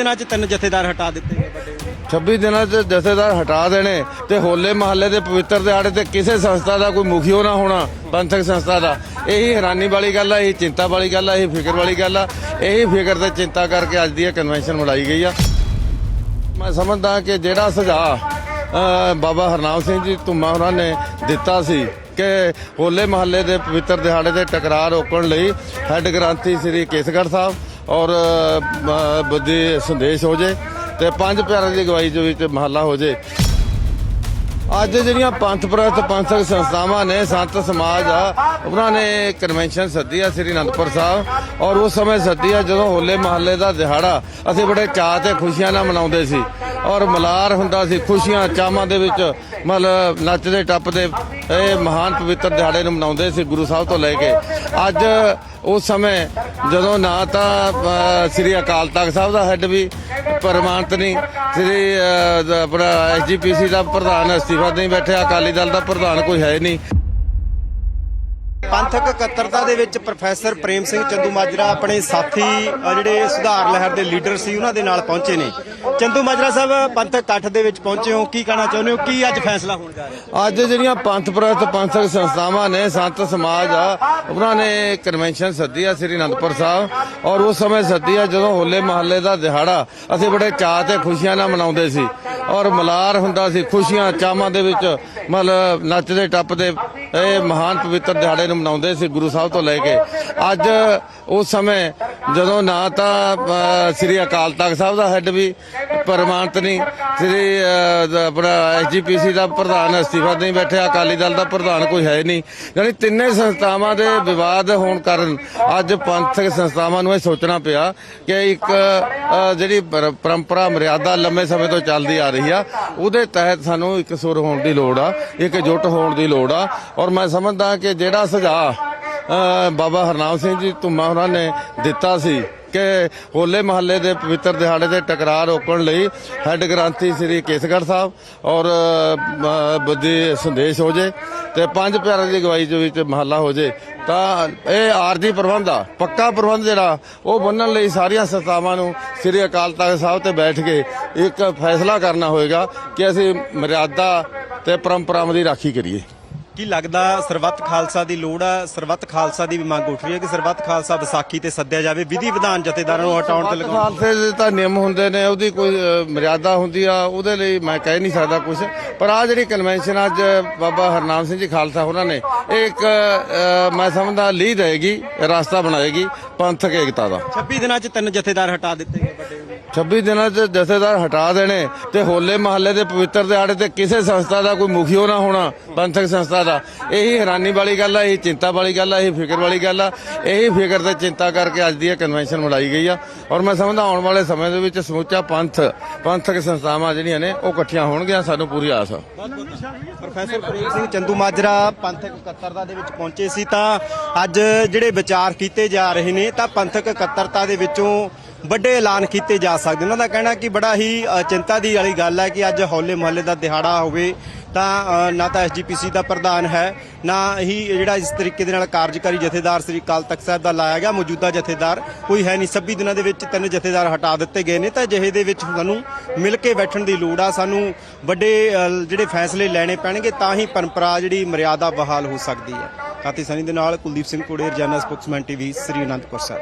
ਦਿਨਾਂ 'ਚ ਤਿੰਨ ਜਥੇਦਾਰ ਹਟਾ ਦਿੱਤੇ ਗਏ ਵੱਡੇ 26 ਦਿਨਾਂ 'ਚ ਜਥੇਦਾਰ ਹਟਾ ਦੇਣੇ ਤੇ ਹੋਲੇ ਮਹੱਲੇ ਦੇ ਪਵਿੱਤਰ ਦਿਹਾੜੇ ਤੇ ਕਿਸੇ ਸੰਸਥਾ ਦਾ ਕੋਈ ਮੁਖੀਓ ਨਾ ਹੋਣਾ, ਪੰਥਕ ਸੰਸਥਾ ਦਾ। ਇਹੀ ਹੈਰਾਨੀ ਵਾਲੀ ਗੱਲ ਆ, ਇਹੀ ਚਿੰਤਾ ਵਾਲੀ ਗੱਲ ਆ, ਇਹੀ ਫਿਕਰ ਵਾਲੀ ਗੱਲ ਆ। ਇਹੀ ਫਿਕਰ ਤੇ ਚਿੰਤਾ ਕਰਕੇ ਅੱਜ ਦੀ ਇਹ ਕਨਵੈਨਸ਼ਨ ਮਨਾਈ ਗਈ ਆ। ਮੈਂ ਸਮਝਦਾ ਕਿ ਜਿਹੜਾ ਸੁਝਾਅ ਬਾਬਾ ਹਰਨਾਮ ਸਿੰਘ ਜੀ ਧੁੰਮਾ ਉਹਨਾਂ ਨੇ ਦਿੱਤਾ ਸੀ ਕਿ ਹੋਲੇ ਮਹੱਲੇ ਦੇ ਪਵਿੱਤਰ ਦਿਹਾੜੇ ਦੇ ਟਕਰਾਅ ਰੋਕਣ ਲਈ ਹੈੱਡ ਗ੍ਰੰਥੀ ਸ੍ਰੀ ਕੇਸਗੜ੍ਹ ਸਾਹਿਬ ਔਰ ਬੁੱਧੀ ਸੰਦੇਸ਼ ਹੋ ਜੇ ਤੇ ਪੰਜ ਪਿਆਰਿਆਂ ਦੀ ਅਗਵਾਈ ਦੇ ਵਿੱਚ ਮਹੱਲਾ ਹੋ ਜੇ। ਅੱਜ ਜਿਹੜੀਆਂ ਪੰਥ ਪ੍ਰਸਤ ਪੰਥਕ ਸੰਸਥਾਵਾਂ ਨੇ, ਸੰਤ ਸਮਾਜ ਆ, ਉਹਨਾਂ ਨੇ ਕਨਵੈਨਸ਼ਨ ਸੱਦੀ ਆ ਸ੍ਰੀ ਅਨੰਦਪੁਰ ਸਾਹਿਬ। ਔਰ ਉਸ ਸਮੇਂ ਸੱਦੀ ਆ ਜਦੋਂ ਹੋਲੇ ਮਹੱਲੇ ਦਾ ਦਿਹਾੜਾ, ਅਸੀਂ ਬੜੇ ਚਾਅ ਤੇ ਖੁਸ਼ੀਆਂ ਨਾਲ ਮਨਾਉਂਦੇ ਸੀ। ਔਰ ਮਲਾਰ ਹੁੰਦਾ ਸੀ, ਖੁਸ਼ੀਆਂ ਚਾਵਾਂ ਦੇ ਵਿੱਚ ਮਤਲਬ ਨੱਚਦੇ, ਟੱਪਦੇ। ਇਹ ਮਹਾਨ ਪਵਿੱਤਰ ਦਿਹਾੜੇ ਨੂੰ ਮਨਾਉਂਦੇ ਸੀ ਗੁਰੂ ਸਾਹਿਬ ਤੋਂ ਲੈ ਕੇ। ਅੱਜ ਉਸ ਸਮੇਂ ਜਦੋਂ ਨਾ ਤਾਂ ਸ੍ਰੀ ਅਕਾਲ ਤਖਤ ਸਾਹਿਬ ਦਾ ਹੈੱਡ ਵੀ ਪਰਮਾਨਤ ਨਹੀਂ ਸ੍ਰੀ ਅ, ਦ- ਆਪਣਾ ਐਸਜੀਪੀਸੀ ਦਾ ਪ੍ਰਧਾਨ ਅਸਤੀਫਾ ਨਹੀਂ ਬੈਠਿਆ ਅਕਾਲੀ ਦਲ ਦਾ ਪ੍ਰਧਾਨ ਕੋਈ ਹੈ ਨਹੀਂ। ਪੰਥਕ ਇਕੱਤਰਤਾ ਦੇ ਵਿੱਚ ਪ੍ਰੋਫੈਸਰ ਪ੍ਰੇਮ ਸਿੰਘ ਚੰਦੂ ਮਾਜਰਾ ਆਪਣੇ ਸਾਥੀ ਜਿਹੜੇ ਸੁਧਾਰ ਲਹਿਰ ਦੇ ਲੀਡਰ ਸੀ, ਉਹਨਾਂ ਦੇ ਨਾਲ ਪਹੁੰਚੇ ਨੇ। ਚੰਦੂ ਮਾਜਰਾ ਸਾਹਿਬ, ਪੰਥਕ ਇਕੱਠ ਦੇ ਵਿੱਚ ਪਹੁੰਚੇ ਹੋ। ਕੀ ਕਹਿਣਾ ਚਾਹੁੰਦੇ ਹੋ? ਕੀ ਅੱਜ ਫੈਸਲਾ ਹੋਣ ਜਾ ਰਿਹਾ? ਅੱਜ ਜਿਹੜੀਆਂ ਪੰਥ ਪ੍ਰਸਤ ਪੰਥਕ ਸੰਸਥਾਵਾਂ ਨੇ, ਸੰਤ ਸਮਾਜ ਆ ਉਹਨਾਂ ਨੇ ਕਨਵੈਨਸ਼ਨ ਸੱਦੀ ਆ ਸ੍ਰੀ ਅਨੰਦਪੁਰ ਸਾਹਿਬ, ਔਰ ਉਸ ਸਮੇਂ ਸੱਦੀ ਆ ਜਦੋਂ ਹੋਲੇ ਮਹੱਲੇ ਦਾ ਦਿਹਾੜਾ, ਅਸੀਂ ਬੜੇ ਚਾਅ ਤੇ ਖੁਸ਼ੀਆਂ ਨਾਲ ਮਨਾਉਂਦੇ ਸੀ। ਔਰ ਮਲਾਰ ਹੁੰਦਾ ਸੀ, ਖੁਸ਼ੀਆਂ ਚਾਵਾਂ ਦੇ ਵਿੱਚ, ਮਤਲਬ ਨੱਚਦੇ, ਟੱਪਦੇ। ਇਹ ਮਹਾਨ ਪਵਿੱਤਰ ਦਿਹਾੜੇ ਨੂੰ ਮਨਾਉਂਦੇ ਸੀ ਗੁਰੂ ਸਾਹਿਬ ਤੋਂ ਲੈ ਕੇ। ਅੱਜ ਉਸ ਸਮੇਂ ਜਦੋਂ ਨਾ ਤਾਂ ਅ, ਸ੍ਰੀ ਅਕਾਲ ਤਖਤ ਸਾਹਿਬ ਦਾ ਹੈੱਡ ਵੀ ਪਰਮਾਨਤ ਨਹੀਂ ਸ੍ਰੀ ਅ, ਦ- ਆਪਣਾ ਐਸਜੀਪੀਸੀ ਦਾ ਪ੍ਰਧਾਨ ਅਸਤੀਫਾ ਨਹੀਂ ਬੈਠਿਆ ਅਕਾਲੀ ਦਲ ਦਾ ਪ੍ਰਧਾਨ ਕੋਈ ਹੈ ਨਹੀਂ। ਯਾਨੀ ਤਿੰਨੇ ਸੰਸਥਾਵਾਂ ਦੇ ਵਿਵਾਦ ਹੋਣ ਕਾਰਨ ਅੱਜ ਪੰਥਕ ਸੰਸਥਾਵਾਂ ਨੂੰ ਇਹ ਸੋਚਣਾ ਪਿਆ ਕਿ ਇੱਕ ਅ, ਜਿਹੜੀ ਪਰ- ਪਰੰਪਰਾ ਮਰਿਆਦਾ ਲੰਮੇ ਸਮੇਂ ਤੋਂ ਚੱਲਦੀ ਆ ਰਹੀ ਆ ਉਹਦੇ ਤਹਿਤ ਸਾਨੂੰ ਇੱਕ ਸੁਰ ਹੋਣ ਦੀ ਲੋੜ ਆ ਇੱਕ ਜੁੱਟ ਹੋਣ ਦੀ ਲੋੜ ਆ। ਔਰ ਮੈਂ ਸਮਝਦਾ ਕਿ ਜਿਹੜਾ ਸੁਝਾਅ ਬਾਬਾ ਹਰਨਾਮ ਸਿੰਘ ਜੀ ਧੁੰਮਾ ਉਹਨਾਂ ਨੇ ਦਿੱਤਾ ਸੀ ਕਿ ਹੋਲੇ ਮਹੱਲੇ ਦੇ ਪਵਿੱਤਰ ਦਿਹਾੜੇ ਦੇ ਟਕਰਾਅ ਰੋਕਣ ਲਈ ਹੈੱਡ ਗ੍ਰੰਥੀ ਸ੍ਰੀ ਕੇਸਗੜ੍ਹ ਸਾਹਿਬ ਔਰ ਬੁੱਧੀ ਸੰਦੇਸ਼ ਹੋ ਜੇ ਤੇ ਪੰਜ ਪਿਆਰਿਆਂ ਦੀ ਅਗਵਾਈ ਦੇ ਵਿੱਚ ਮਹੱਲਾ ਹੋ ਜੇ। ਤਾਂ ਇਹ ਆਰਜੀ ਪ੍ਰਬੰਧ ਆ, ਪੱਕਾ ਪ੍ਰਬੰਧ ਜਿਹੜਾ, ਉਹ ਬੰਨਣ ਲਈ ਸਾਰੀਆਂ ਸੰਸਥਾਵਾਂ ਨੂੰ ਸ੍ਰੀ ਅਕਾਲ ਤਖਤ ਸਾਹਿਬ ਤੇ ਬੈਠ ਕੇ ਇੱਕ ਫੈਸਲਾ ਕਰਨਾ ਹੋਏਗਾ ਕਿ ਅਸੀਂ ਮਰਿਆਦਾ ਤੇ ਪਰੰਪਰਾਵਾਂ ਦੀ ਰਾਖੀ ਕਰੀਏ। ਕੀ ਲੱਗਦਾ ਸਰਬੱਤ ਖਾਲਸਾ ਦੀ ਲੋੜ ਆ? ਸਰਬੱਤ ਖਾਲਸਾ ਦੀ ਵੀ ਮੰਗ ਉੱਠ ਰਹੀ ਹੈ ਕਿ ਸਰਬੱਤ ਖਾਲਸਾ ਵਿਸਾਖੀ ਤੇ ਸੱਦਿਆ ਜਾਵੇ ਵਿਧੀ ਵਿਧਾਨ ਜਥੇਦਾਰਾਂ ਨੂੰ ਹਟਾਉਣ ਤੇ ਲਗਾਉਣ। ਖਾਲਸੇ ਦੇ ਤਾਂ ਨਿਯਮ ਹੁੰਦੇ ਨੇ ਉਹਦੀ ਕੋਈ ਮਰਿਆਦਾ ਹੁੰਦੀ ਆ ਉਹਦੇ ਲਈ ਮੈਂ ਕਹਿ ਨਹੀਂ ਸਕਦਾ ਕੁਝ ਪਰ ਆ ਜਿਹੜੀ ਕਨਵੈਨਸ਼ਨ ਅੱਜ ਬਾਬਾ ਹਰਨਾਮ ਸਿੰਘ ਜੀ ਖਾਲਸਾ ਉਹਨਾਂ ਨੇ ਇਹ ਇੱਕ ਮੈਂ ਸਮਝਦਾ ਲੀਡ ਰਹੇਗੀ ਰਸਤਾ ਬਣਾਏਗੀ ਪੰਥਕ ਏਕਤਾ ਦਾ। 26 ਦਿਨਾਂ 'ਚ ਤਿੰਨ ਜਥੇਦਾਰ ਹਟਾ ਦਿੱਤੇ ਗਏ ਵੱਡੇ 26 ਦਿਨਾਂ 'ਚ ਜਥੇਦਾਰ ਹਟਾ ਦੇਣੇ ਤੇ ਹੋਲੇ ਮਹੱਲੇ ਦੇ ਪਵਿੱਤਰ ਦਿਹਾੜੇ ਤੇ ਕਿਸੇ ਸੰਸਥਾ ਦਾ ਕੋਈ ਮੁਖੀਓ ਨਾ ਹੋਣਾ ਪੰਥਕ ਸੰਸਥਾ ਦਾ ਇਹੀ ਹੈਰਾਨੀ ਵਾਲੀ ਗੱਲ ਆ, ਇਹੀ ਚਿੰਤਾ ਵਾਲੀ ਗੱਲ ਆ, ਇਹੀ ਫਿਕਰ ਵਾਲੀ ਗੱਲ ਆ। ਇਹੀ ਫਿਕਰ ਤੇ ਚਿੰਤਾ ਕਰਕੇ ਅੱਜ ਦੀ ਇਹ ਕਨਵੈਨਸ਼ਨ ਮਨਾਈ ਗਈ ਆ। ਔਰ ਮੈਂ ਸਮਝਦਾ ਆਉਣ ਵਾਲੇ ਸਮੇਂ ਦੇ ਵਿੱਚ ਸਮੁੱਚਾ ਪੰਥ, ਪੰਥਕ ਸੰਸਥਾਵਾਂ ਜਿਹੜੀਆਂ ਨੇ, ਉਹ ਇਕੱਠੀਆਂ ਹੋਣਗੀਆਂ, ਸਾਨੂੰ ਪੂਰੀ ਆਸ ਆ। ਪ੍ਰੋਫੈਸਰ ਪ੍ਰੇਮ ਸਿੰਘ ਚੰਦੂ ਮਾਜਰਾ ਪੰਥਕ ਇਕੱਤਰਤਾ ਦੇ ਵਿੱਚ ਪਹੁੰਚੇ ਸੀ ਤਾਂ ਅੱਜ ਜਿਹੜੇ ਵਿਚਾਰ ਕੀਤੇ ਜਾ ਰਹੇ ਨੇ, ਤਾਂ ਪੰਥਕ ਇਕੱਤਰਤਾ ਦੇ ਵਿੱਚੋਂ ਵੱਡੇ ਐਲਾਨ ਕੀਤੇ ਜਾ ਸਕਦੇ ਉਹਨਾਂ ਦਾ ਕਹਿਣਾ ਕਿ ਬੜਾ ਹੀ ਚਿੰਤਾ ਦੀ ਵਾਲੀ ਗੱਲ ਹੈ ਕਿ ਅੱਜ ਹੌਲੇ ਮਹੱਲੇ ਦਾ ਦਿਹਾੜਾ ਹੋਵੇ ਤਾਂ ਨਾ ਤਾਂ ਐਸਜੀਪੀਸੀ ਦਾ ਪ੍ਰਧਾਨ ਹੈ, ਨਾ ਹੀ ਜਿਹੜਾ ਇਸ ਤਰੀਕੇ ਦੇ ਨਾਲ ਕਾਰਜਕਾਰੀ ਜਥੇਦਾਰ ਸ੍ਰੀ ਅਕਾਲ ਤਖਤ ਸਾਹਿਬ ਦਾ ਲਾਇਆ ਗਿਆ ਮੌਜੂਦਾ ਜਥੇਦਾਰ, ਕੋਈ ਹੈ ਨਹੀਂ। 26 ਦਿਨਾਂ ਦੇ ਵਿੱਚ ਤਿੰਨ ਜਥੇਦਾਰ ਹਟਾ ਦਿੱਤੇ ਗਏ ਨੇ, ਤਾਂ ਜਿਹੇ ਦੇ ਵਿੱਚ ਸਾਨੂੰ ਮਿਲ ਕੇ ਬੈਠਣ ਦੀ ਲੋੜ ਆ। ਸਾਨੂੰ ਵੱਡੇ ਜਿਹੜੇ ਫੈਸਲੇ ਲੈਣੇ ਪੈਣਗੇ, ਤਾਂ ਹੀ ਪਰੰਪਰਾ ਜਿਹੜੀ ਮਰਿਆਦਾ ਬਹਾਲ ਹੋ ਸਕਦੀ ਹੈ। ਕਾਤੀ ਸਨੀ ਦੇ ਨਾਲ ਕੁਲਦੀਪ ਸਿੰਘ ਕੋੜੇ ਰਜਾਨਾ ਸਪੋਕਸਮੈਨ ਟੀਵੀ, ਸ੍ਰੀ ਅਨੰਦਪੁਰ ਸਾਹਿਬ।